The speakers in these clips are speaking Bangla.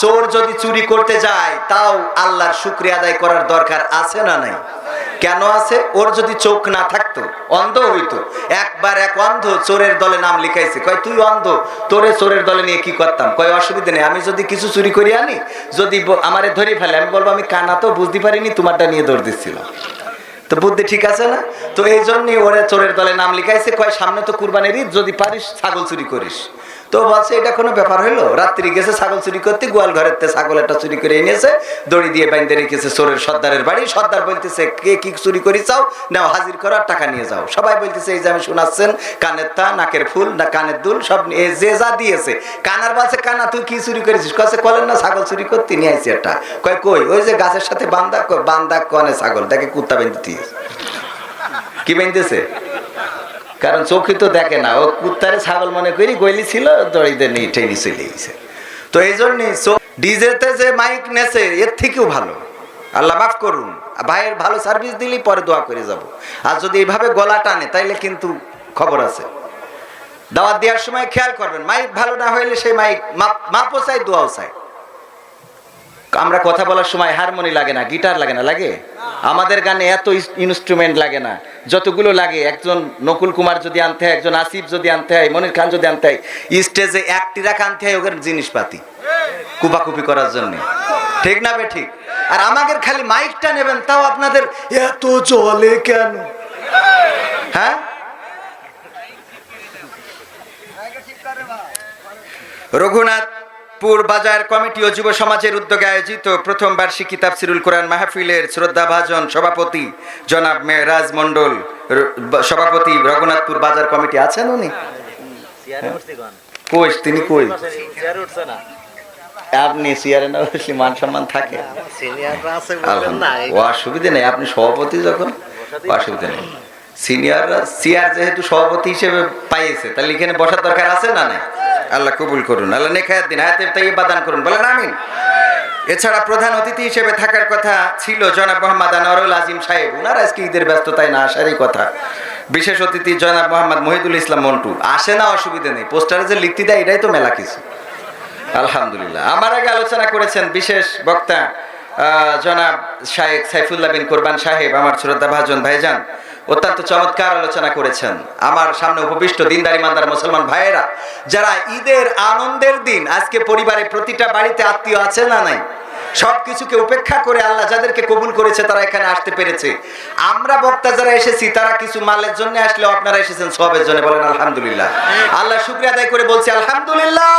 চোর যদি চুরি করতে যায়, তাও আল্লাহর শুক্রিয়া আদায় করার দরকার আছে না নাই? কেন আছে? ওর যদি চোখ না থাকতো, অন্ধ হইতো। একবার এক অন্ধ চোরের দলে নাম লিখাইছে। কয়, তুই অন্ধ? তোরে চোরের দলে নিয়ে কি করতাম? কয়, অসুবিধা নেই। আমি যদি কিছু চুরি করি আনি, যদি আমারে ধরে ফেলে, আমি বলব, আমি কানা তো বুঝতে পারিনি, তোমারটা নিয়ে দৌড় দিচ্ছিলাম তো বুদ্ধি ঠিক আছে না? তো এই জন্যই ওরে চোরের দলে নাম লিখাইছে। কয়, সামনে তো কুরবানির ঈদ, যদি পারিস ছাগল চুরি করিস। তো বলছে, এটা কোনো ব্যাপার হইল? রাত্রি গেছে, ছাগল চুরি করতে, গোয়াল ঘরের ছাগল একটা চুরি করে এনেছে, দড়ি দিয়ে বাইন্দে রেখেছে চোরের সর্দারের বাড়ি। সর্দার বলতেছে, কে, কি চুরি করি চাও নাও হাজির করো আর টাকা নিয়ে যাও। সবাই বলতেছে, এই যে আমি শোনাচ্ছেন, কানের তা, নাকের ফুল, না কানের দুল, সব যে যা দিয়েছে। কানার বলছে, কানা, তুই কি চুরি করেছিস? কছে কলেন না, ছাগল চুরি করতে নিয়ে আইছি একটা। কয়, কই? ওই যে গাছের সাথে বান্দা বান্দা কনে ছাগল তাকে কুত্তা বেঁধে দিয়েছে। কি বেঁধেছে? কারণ চোখে তো দেখে না। ও কুত্তারে ছাগল মনে করি গইলি ছিল, দড়িতে নিয়ে টেনে চলে গেছে। তো এই জন্যই ডিজেতে যে মাইক নেছে, এর থেকেও ভালো। আল্লাহ মাফ করুন। ভাইয়ের ভালো সার্ভিস দিলেই পরে দোয়া করে যাব। আর যদি এইভাবে গলা টানে, তাইলে কিন্তু খবর আছে। দাওয়াত দেওয়ার সময় খেয়াল করবেন, মাইক ভালো না হইলে সেই মাইক মাপও চাই দোয়াও চাই আমরা কথা বলার সময় হারমোনি লাগে না, গিটার লাগে না, লাগে? আমাদের গানে এত ইনস্ট্রুমেন্ট লাগে না। যতগুলো লাগে, একজন নকুল কুমার যদি আনতে হয়, একজন আসিফ যদি আনতে হয়, মনির খান যদি আনতে হয় স্টেজে এক টিরাক আনতে হয় ওদের জিনিসপাতি, কুপাকুপি করার জন্য। ঠিক না বে ঠিক? আর আমাদের খালি মাইকটা নেবেন, তাও আপনাদের এত জলে কেন? হ্যাঁ? রঘুনাথপুর বাজার কমিটি ও যুব সমাজের উদ্যোগে আয়োজিত প্রথম বার্ষিকী তাফসিরুল কোরআন মাহফিলের শ্রদ্ধাভাজন সভাপতি জনাব মেহরাজ মন্ডল সভাপতি রঘুনাথপুর বাজার কমিটি আছেন উনি? কই তিনি কই? আপনি সিয়ারে না বসলে মান সম্মান থাকে। ও অসুবিধা নেই। আপনি সভাপতি যখন অসুবিধা নেই। সিনিয়ররা সিয়ার যেহেতু সভাপতি হিসেবে পাইয়েছে তাহলে এখানে বসার দরকার আছে না নাই? আল্লাহ কবুল করুন, আল্লাহ নেখায়াত দিন হায়াতের তাই বাদান করুন, বলেন আমিন। এছাড়া প্রধান অতিথি হিসেবে থাকার কথা ছিল জনাব মোহাম্মদ আনোয়ারুল আজিম সাহেব। উনার আজকে ঈদের ব্যস্ততায় না আসারই কথা। বিশেষ অতিথি জনাব মোহাম্মদ মহিদুল ইসলাম মন্টু। আসে না, অসুবিধা নেই। পোস্টারে যে লিখতে দেয়, এটাই তো মেলা কিছু। আলহামদুলিল্লাহ। আমার আগে আলোচনা করেছেন বিশেষ বক্তা জনাব শাহেক সাইফুল্লাহ বিন কোরবান সাহেব, আমার শ্রদ্ধা ভাজন ভাইজান। অত্যন্ত চমৎকার আলোচনা করেছেন। আমার সামনে উপবিষ্ট দিনদারি মান্দার মুসলমান ভাইয়েরা, যারা ঈদের আনন্দের দিন, আজকে পরিবারে প্রতিটা বাড়িতে আত্মীয় আছে না নাই? সব কিছুকে উপেক্ষা করে আল্লাহ যাদেরকে কবুল করেছে, তারা এখানে আসতে পেরেছে। আমরা বক্তা যারা এসেছি, তারা কিছু মালের জন্য আসলেও আপনারা এসেছেন, সবের জন্য বলেন আলহামদুলিল্লাহ। আল্লাহ শুক্রিয়া আদায় করে বলছি, আলহামদুলিল্লাহ।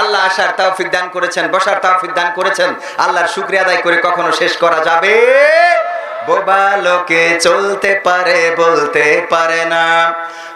আল্লাহ আসার তৌফিক দান করেছেন, বসার তৌফিক দান করেছেন। আল্লাহর শুক্রিয়া আদায় করে কখনো শেষ করা যাবে? বোবা লোকে চলতে পারে বলতে পারে না।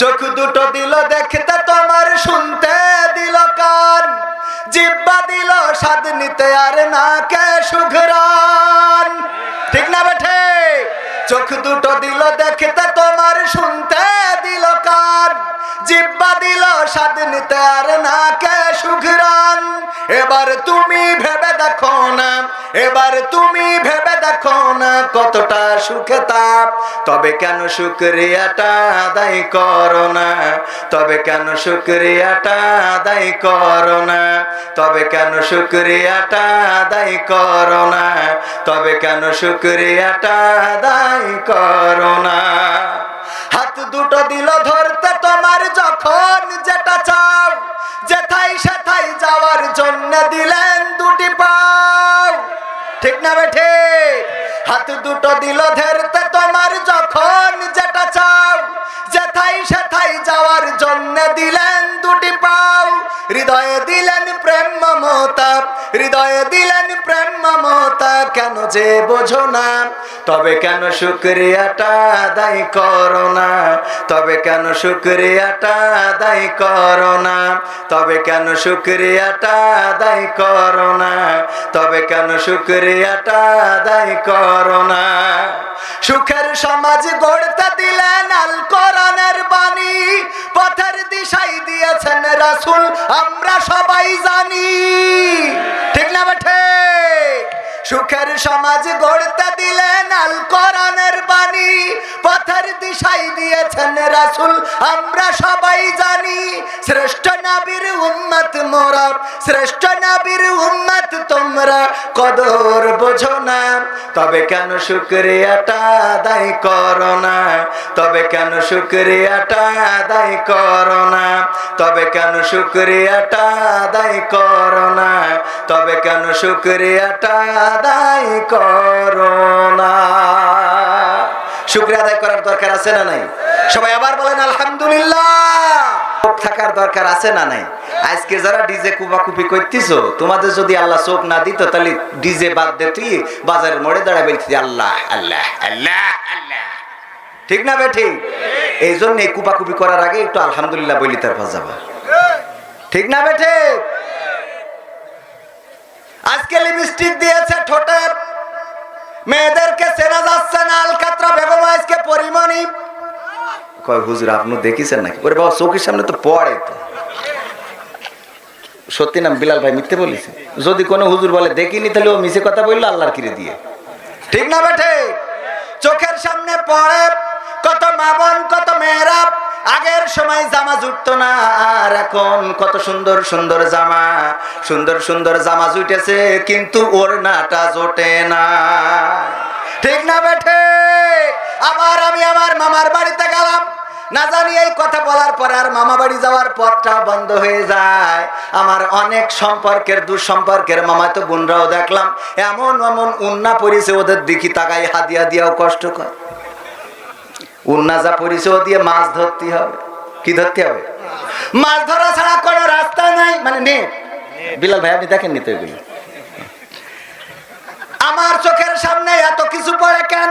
চোখ দুটো দিল দেখতে তোমার, শুনতে দিল কান। জিব্বা দিল স্বাদ নিতে আর না কে সুঘরান ঠিক না বেঠে? চোখ দুটো দিল দেখতে তোমার, শুনতে দিল কান। জিব্বা দিল স্বাদ নিতে আর না কে সুঘরান এবার তুমি ভেবে এবার তুমি ভেবে দেখো না কতটা সুখে তাপ। তবে কেন শুক্রিয়াটা আদায় করো না? তবে কেন শুক্রিয়াটা আদায় করো না? তবে কেন শুক্রিয়াটা আদায় করো না? তবে কেন শুক্রিয়াটা আদায় করো না? হাত দুটো দিল ধরতে তোমার যখন যেটা চাও। যেথাই সেথাই যাওয়ার জন্য দিলেন দুটি পাও ঠিক না বেঠে হাত দুটো দিল ধরতে তোমার যখন যেটা চাও যেথাই সেথাই যাওয়ার জন্য দিলেন দুটি পাও। হৃদয়ে দিলেন প্রেম মমতা, হৃদয়ে দিলেন প্রেম মমতা, কেন যে বোঝো না? তবে কেন শুক্রিয়াটা আদায় করো না? তবে কেন শুক্রিয়াটা আদায় করো না? তবে কেন শুক্রিয়াটা আদায় করো না? তবে কেন শুক্রিয়াটা আদায় করো না? সুখের সমাজ গড়তে দিলেন আল কোরআনের বাণী, পথের দিশাই দিয়েছেন রাসুল, আমরা সবাই জানি। ঠিক না বেঠে সুখের সমাজ গড়তে দিলেন আল কোরআনের বাণী। পথের দিশাই দিয়েছেন রাসুল, আমরা সবাই জানি। শ্রেষ্ঠ নবীর উম্মত মোরা, শ্রেষ্ঠ নবীর তোমরা। কদর বোঝো না, তবে কেন শুক্রিয়াটা আদায় করো না? তবে কেন শুক্রিয়াটা আদায় করো না? তবে কেন শুক্রিয়াটা আদায় করো না? তবে কেন শুক্রিয়াটা আদায় করো না? শুক্রিয়া আদায় করার দরকার আছে না নাই? সবাই আবার বলেন, আলহামদুলিল্লাহ। থাকার দরকার আছে না নাই? আজকে যারা ডিজে কুপাকুপি করতেছো, তোমাদের যদি আল্লাহ চোখ না দিত, তাহলে ডিজে বাদ দে তুই, বাজারের মোড়ে দাঁড়ায় বলছি আল্লাহ আল্লাহ আল্লাহ আল্লাহ। ঠিক না বে, ঠিক? এই জন্য কুপাকুপি করার আগে একটু আলহামদুলিল্লাহ বলি, তারপর যাবা। ঠিক না বে, ঠিক? আজকে লিপস্টিক দিয়েছে ঠোঁটে মেয়েদেরকে চেনা যাচ্ছে না, আলকাতরা বেগম, আজকে পরিমণি। কয়, হুজুর আপনি দেখিছেন নাকি? ওরে বাবা, চোখের সামনে তো পড়ে তো। সত্যি নাম বিলাল ভাই মিথ্যে বলিস যদি কোনো হুজুর বলে, দেখিনি, তাহলে ও মিছে কথা বলল, আল্লাহর কিরে দিয়ে? ঠিক না বেঠে চোখের সামনে পড়ে, কত মা বোন, কত মেয়েরা, আগের সময় জামা জুটতো না, আর এখন কত সুন্দর সুন্দর জামা, সুন্দর সুন্দর জামা জুটেছে, কিন্তু ওর নাটা জোটে না। ঠিক না বেঠে আমি আমার মামার বাড়িতে গেলাম। না জানি এই কথা বলার পর আর মামা বাড়ি যাওয়ার পথটা বন্ধ হয়ে যায়। আমার অনেক সম্পর্কের দুঃসম্পর্কের মামা তো বোনরাও দেখলাম, এমন এমন উন্না পরিছে ওদের দিকে তাকাই হাদিয়া দিয়াও কষ্ট কর। উন্না যা পরিছে ও দিয়ে মাছ ধরতে হবে। কি ধরতে হবে? মাছ ধরা ছাড়া কোনো রাস্তা নাই। মানে নে, বিলাল ভাই, আপনি দেখেন নি তো এগুলো? আমার চোখের সামনে এত কিছু পড়ে কেন?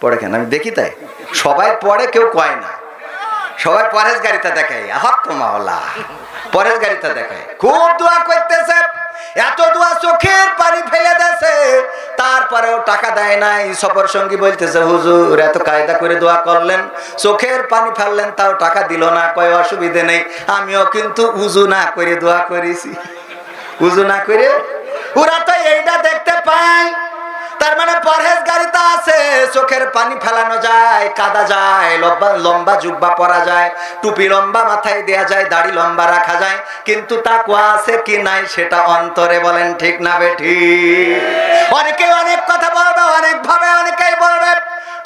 পড়ে কেন? আমি দেখি তাই। সবাই পড়ে, কেউ কয় না। সবাই পরেশ গাড়িতে দেখায়। হক মাওলা। পরেশ গাড়িতে দেখায়। খুব দোয়া করতেছে। এত দোয়া চোখের পানি ফেলে দেছে তারপরেও টাকা দেয় নাই। সফর সঙ্গী বলতেছে, হুজুর, এত কায়দা করে দোয়া করলেন। চোখের পানি ফেললেন, তাও টাকা দিল না। কয় অসুবিধে নেই। আমিও কিন্তু উজু না করে দোয়া করেছি। উজু না করে? ওরা তো এইটা দেখতে পায়। তার মানে পরহেজ গাড়িতে আছে। চোখের পানি ফেলানো যায়, কাদা যায়, লম্বা লম্বা জুব্বা পরা যায়, টুপি লম্বা মাথায় দেয়া যায়, দাড়ি লম্বা রাখা যায়। কিন্তু তাকুয়া আছে কি নাই সেটা অন্তরে বলেন ঠিক না বেঠি অনেকে অনেক কথা বলবে অনেক ভাবে অনেকেই বলবে।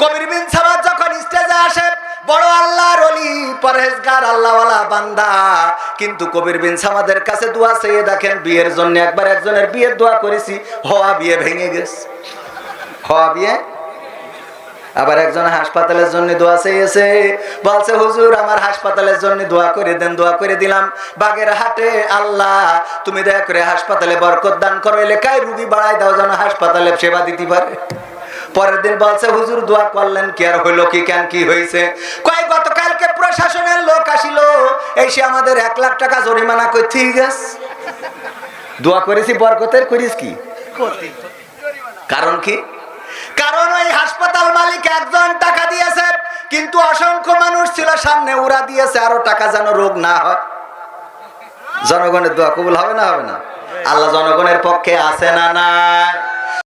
কবির বিন সামাদ যখন স্টেজে আসে, বড় আল্লাহর অলি পরহেজগার, আল্লাহওয়ালা বান্দা। কিন্তু কবির বিন সামাদের কাছে দোয়া চেয়ে দেখেন, বিয়ের জন্য একবার একজনের বিয়ের দোয়া করেছি, হওয়া বিয়ে ভেঙে গেছে। হওয়া বিয়ে আবার একজন হাসপাতালের জন্য দোয়া চেয়েছে। বলছে হুজুর আমার হাসপাতালের জন্য দোয়া করে দেন দোয়া করে দিলাম। বাগের হাটে আল্লাহ তুমি দয়া করে হাসপাতালে বরকত দান করো এলাকায় রুগী বাড়াই দাও যেন হাসপাতালে সেবা দিতে পারে? পরের দিন বলছে হুজুর দোয়া করলেন কি আর হইল কি কেন কি হয়েছে? কয় গতকালকে প্রশাসনের লোক আসিল এসে আমাদের এক লাখ টাকা জরিমানা করতে গেছে দোয়া করেছি বরকতের করিস কি? কারণ কি? কারণ ওই হাসপাতাল মালিক একজন টাকা দিয়েছে, কিন্তু অসংখ্য মানুষ ছিল সামনে, ওরা দিয়েছে আরও টাকা যেন রোগ না হয়। জনগণের দোয়া কবুল হবে না হবে না? আল্লাহ জনগণের পক্ষে আছে না নাই?